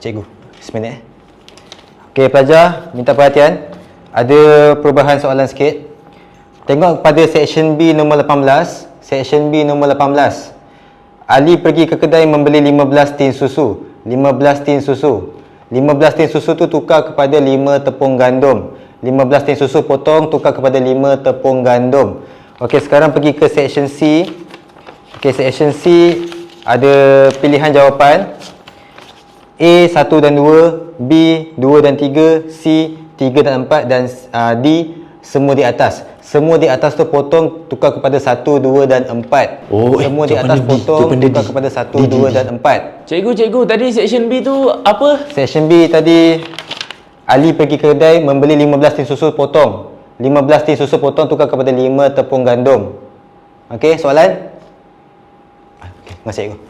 cikgu. Seminit eh. Okey, pelajar, minta perhatian. Ada perubahan soalan sikit. Tengok pada section B nombor 18. Section B nombor 18. Ali pergi ke kedai membeli 15 tin susu. 15 tin susu. 15 tin susu tu tukar kepada 5 tepung gandum. 15 tin susu potong tukar kepada 5 tepung gandum. Okey, sekarang pergi ke section C. Okey, section C ada pilihan jawapan. A 1 dan 2, B 2 dan 3, C 3 dan 4 dan uh, D semua di atas. Semua di atas tu potong tukar kepada 1, 2 dan 4. Oh, eh, semua di jawapan atas D. potong dia tukar D. kepada 1, D, D, 2 D. dan 4. Cikgu, cikgu, tadi section B tu apa? Section B tadi Ali pergi ke kedai membeli 15 tin susu potong. 15 tin susu potong tukar kepada 5 tepung gandum. Okey, soalan? Ah, Okey, kasih cikgu.